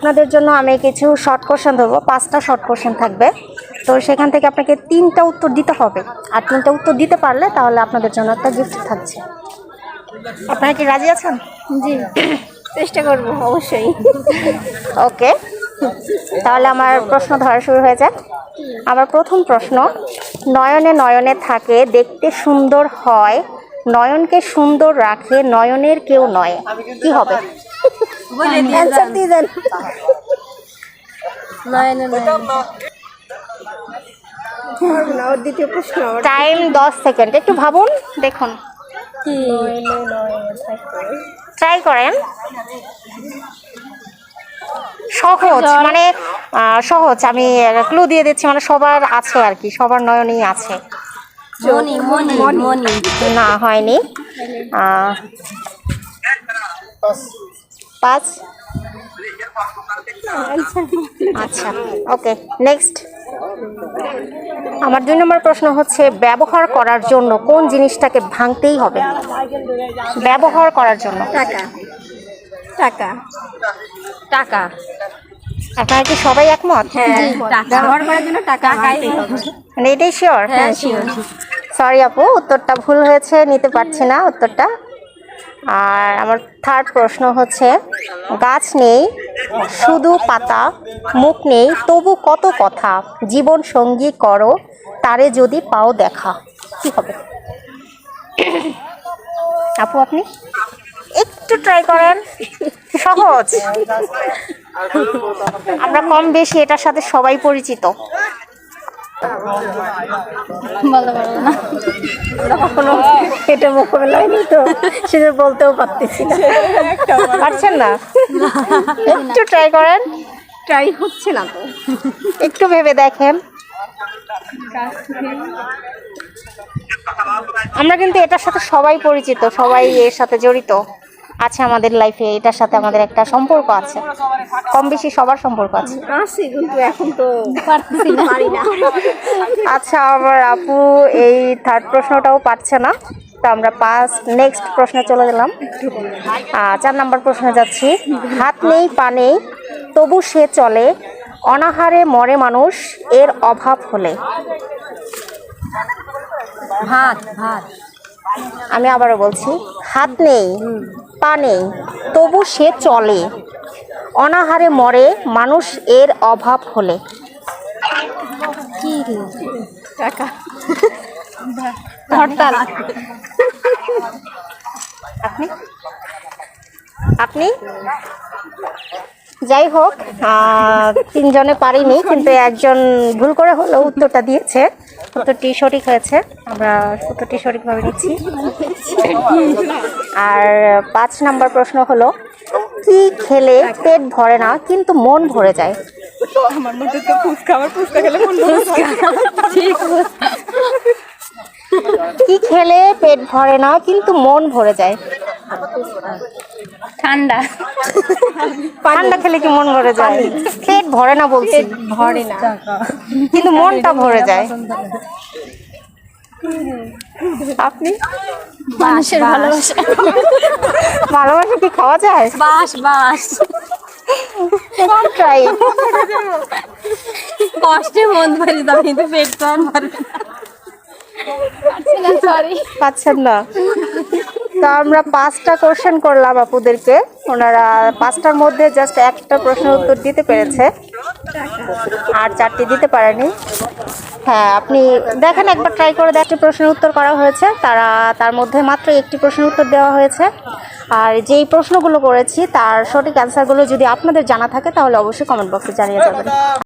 আপনাদের জন্য আমি কিছু শর্ট কোশ্চেন ধরবো। পাঁচটা শর্ট কোশ্চেন থাকবে। তো সেখান থেকে আপনাকে তিনটা উত্তর দিতে হবে। আর তিনটা উত্তর দিতে পারলে তাহলে আপনাদের জন্য একটা গিফট থাকছে। আপনারা কি রাজি আছেন? জি। চেষ্টা করব অবশ্যই। ওকে তাহলে আমার প্রশ্ন ধরা শুরু হয়ে যায় আমার প্রথম প্রশ্ন নয়নে নয়নে থাকে দেখতে সুন্দর হয় নয়নকে সুন্দর রাখে নয়নের কেউ নয়। কি হবে? অ্যান্সার দিয়ে দেন ওর দ্বিতীয় প্রশ্ন টাইম দশ সেকেন্ড একটু ভাবুন দেখুন। ট্রাই করেন। সহজ মানে সহজ। আমি ক্লু দিয়ে দিচ্ছি মানে সবার আছে আর কি সবার নয়নেই আছে। মনি মনি মনি না হয়নি। পাঁচ। আচ্ছা। ওকে নেক্সট আমার দুই নম্বর প্রশ্ন হচ্ছে ব্যবহার করার জন্য কোন জিনিসটাকে ভাঙতেই হবে? ব্যবহার করার জন্য। টাকা। টাকা। টাকা। আপনারা কি সবাই একমত? হ্যাঁ ব্যবহার করার জন্য টাকা মানে এটাই শিওর হ্যাঁ শিওর সরি আপু উত্তরটা ভুল হয়েছে নিতে পারছি না উত্তরটা। আর আমার থার্ড প্রশ্ন হচ্ছে গাছ নেই শুধু পাতা মুখ নেই তবু কত কথা? জীবন সঙ্গী করো তারে যদি পাও দেখা। কি হবে? আপু আপনি? একটু ট্রাই করেন। সহজ। আমরা কম বেশি এটার সাথে সবাই পরিচিত। ভালো ভালো না। কখনো এটা মোকাবেলা হয়নি তো সেটা বলতেও পারতেছি না। পারছেন না? একটু ট্রাই করেন। ট্রাই হচ্ছে না তো। একটু ভেবে দেখেন। আমরা কিন্তু এটার সাথে সবাই পরিচিত সবাই এর সাথে জড়িত। আছে আমাদের লাইফে এটার সাথে আমাদের একটা সম্পর্ক আছে। কম বেশি সবার সম্পর্ক আছে। কিন্তু এখন তো পারতেছি না। আচ্ছা আমার আপু এই থার্ড প্রশ্নটাও পারছে না। আমরা পাঁচ নেক্সট প্রশ্নে চলে গেলাম। চার নাম্বার প্রশ্নে যাচ্ছি। হাত নেই পা নেই তবু সে চলে অনাহারে মরে মানুষ এর অভাব হলে। ভাত ভাত। আমি আবারও বলছি হাত নেই পা নেই তবু সে চলে অনাহারে মরে মানুষ এর অভাব হলে। টাকা। হরতাল। আপনি? যাই হোক তিনজনে পারিনি কিন্তু একজন ভুল করে হলেও উত্তরটা দিয়েছে। উত্তরটি সঠিক হয়েছে। আমরা উত্তরটি সঠিকভাবে নিচ্ছি। আর পাঁচ নাম্বার প্রশ্ন হলো কি খেলে পেট ভরে না কিন্তু মন ভরে যায়। কি খেলে পেট ভরে না কিন্তু মন ভরে যায়? ঠান্ডা। ঠান্ডা খেলে কি মন ভরে যায়? পেট ভরে না বলছি। ভরে না। কিন্তু মনটা ভরে যায়। আপনি? মানুষের ভালোবাসা। ভালোবাসা কি খাওয়া যায়? বাস বাস। কষ্টে মন ভরে দাও কিন্তু পেট তো আর ভরে না। পাচ্ছেন না? তো আমরা পাঁচটা কোশ্চেন করলাম আপুদেরকে। ওনারা পাঁচটার মধ্যে জাস্ট একটা প্রশ্নের উত্তর দিতে পেরেছে। আর চারটি দিতে পারেনি। হ্যাঁ আপনি দেখেন একবার ট্রাই করে দেখতে প্রশ্নের উত্তর করা হয়েছে। তারা, তার মধ্যে মাত্র একটি প্রশ্নের উত্তর দেওয়া হয়েছে। আর যেই প্রশ্নগুলো করেছি, তার সঠিক অ্যান্সারগুলো যদি আপনাদের জানা থাকে, তাহলে অবশ্যই কমেন্ট বক্সে জানিয়ে যাবেন।